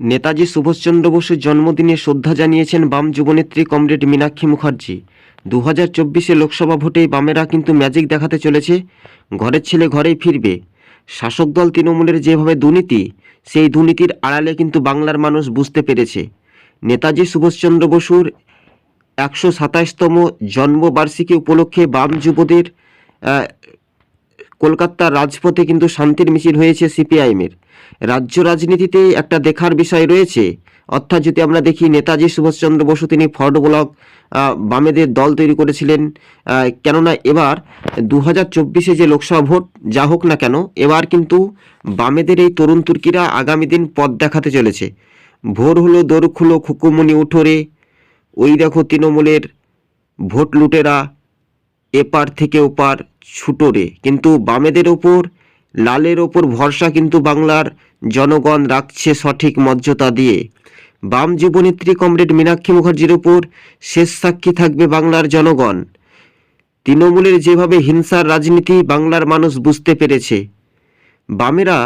নেতাজি সুভাষচন্দ্র বসুর জন্মদিনে শ্রদ্ধা জানিয়েছেন বাম যুবনেত্রী কমরেড মীনাক্ষী মুখার্জি। দু হাজার চব্বিশে লোকসভা ভোটে বামেরা কিন্তু ম্যাজিক দেখাতে চলেছে, ঘরের ছেলে ঘরেই ফিরবে। শাসক দল তৃণমূলের যেভাবে দুর্নীতি, সেই দুর্নীতির আড়ালে কিন্তু বাংলার মানুষ বুঝতে পেরেছে। নেতাজি সুভাষচন্দ্র বসুর একশো সাতাশতম জন্মবার্ষিকী উপলক্ষে বাম যুবদের কলকাতার রাজপথে কিন্তু শান্তির মিছিল হয়েছে সিপিআইএমের। রাজ্য রাজনীতিতে একটা দেখার বিষয় রয়েছে। অর্থাৎ যদি আমরা দেখি, নেতাজি সুভাষচন্দ্র বসু তিনি ফর্ড ব্লক বামেদের দল তৈরি করেছিলেন। কেননা এবার দু হাজার যে লোকসভা ভোট, যা হোক না কেন, এবার কিন্তু বামেদের এই তরুণ তুর্কিরা আগামী দিন পথ দেখাতে চলেছে। ভোর হলো দোর খুলো খুকুমনি উঠোরে। ওই দেখো তৃণমূলের ভোট লুটেরা। এপার থেকে ওপার ছুটোরে কিন্তু বামেদের ওপর, লালের ওপর ভরসা কিন্তু বাংলার জনগণ রাখছে সঠিক মর্যাদা দিয়ে। বাম যুবনেত্রী কমরেড মীনাক্ষী মুখার্জির ওপর শেষ সাক্ষী থাকবে বাংলার জনগণ। তৃণমূলের যেভাবে হিংসার রাজনীতি বাংলার মানুষ বুঝতে পেরেছে। বামেরা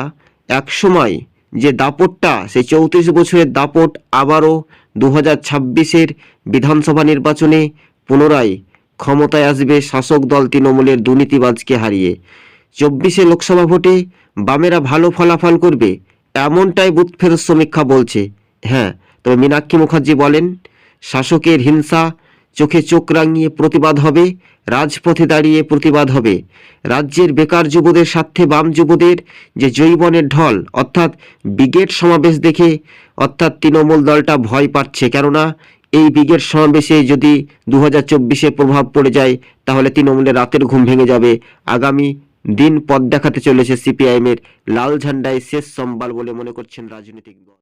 একসময় যে দাপটটা, সেই চৌত্রিশ বছরের দাপট আবারও দু হাজার ছাব্বিশের বিধানসভা নির্বাচনে পুনরায় ক্ষমতায় আসবে শাসক দল তৃণমূলের দুর্নীতিবাজকে হারিয়ে। চব্বিশে লোকসভা ভোটে বামেরা ভালো ফলাফল করবে, এমনটাই বুথ সমীক্ষা বলছে। হ্যাঁ তবে মীনাক্ষী মুখার্জি বলেন, শাসকের হিংসা চোখে চোখ রাঙিয়ে প্রতিবাদ হবে, রাজপথে দাঁড়িয়ে প্রতিবাদ হবে। রাজ্যের বেকার যুবদের স্বার্থে বাম যুবদের যে জৈবনের ঢল, অর্থাৎ ব্রিগেড সমাবেশ দেখে, অর্থাৎ তৃণমূল দলটা ভয় পাচ্ছে। কেননা এই বিগের সমাবেশে যদি দু হাজার প্রভাব পড়ে যায়, তাহলে তৃণমূলের রাতের ঘুম ভেঙে যাবে। আগামী দিন পথ দেখাতে চলেছে সিপিআইএমের লাল ঝান্ডায় শেষ সম্বল বলে মনে করছেন রাজনৈতিক দল।